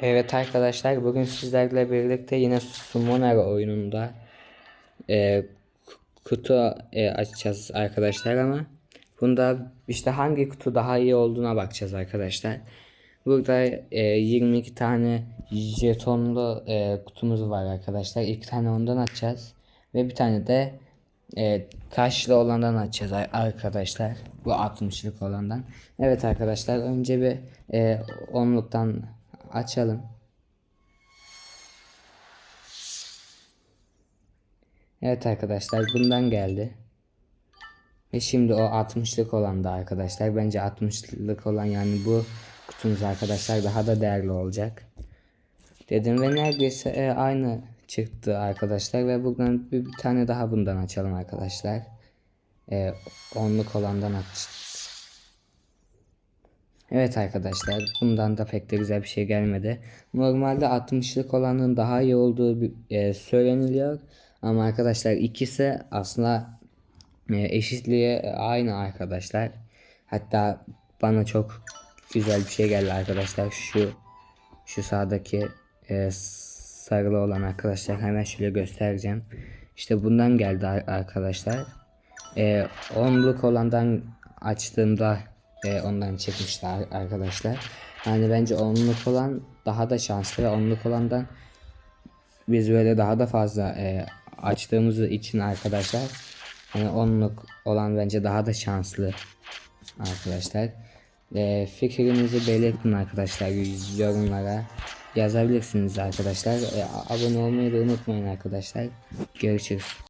Evet arkadaşlar bugün sizlerle birlikte yine Summoner oyununda e, ku- kutu e, açacağız arkadaşlar ama bunda işte hangi kutu daha iyi olduğuna bakacağız arkadaşlar. Burada e, 22 tane jetonlu e, kutumuz var arkadaşlar. İlk tane ondan açacağız ve bir tane de e, taşlı olandan açacağız ar- arkadaşlar. Bu 60'lık olandan. Evet arkadaşlar önce bir e, onluktan açalım. Evet arkadaşlar bundan geldi. Ve şimdi o 60'lık olan da arkadaşlar. Bence 60'lık olan yani bu kutumuz arkadaşlar daha da değerli olacak. Dedim ve neredeyse e, aynı çıktı arkadaşlar. Ve buradan bir, bir tane daha bundan açalım arkadaşlar. E, onluk olandan aç. Evet arkadaşlar bundan da pek de güzel bir şey gelmedi. Normalde 60'lık olanın daha iyi olduğu e, söyleniliyor. Ama arkadaşlar ikisi aslında e, eşitliğe aynı arkadaşlar. Hatta bana çok güzel bir şey geldi arkadaşlar. Şu şu sağdaki e, sarılı olan arkadaşlar hemen şöyle göstereceğim. İşte bundan geldi ar- arkadaşlar. E, onluk olandan açtığımda e, ondan çekmişler arkadaşlar. Yani bence onluk olan daha da şanslı ve onluk olandan biz böyle daha da fazla e, açtığımız için arkadaşlar hani onluk olan bence daha da şanslı arkadaşlar. E, fikrinizi belirtin arkadaşlar yorumlara yazabilirsiniz arkadaşlar. E, abone olmayı da unutmayın arkadaşlar. Görüşürüz.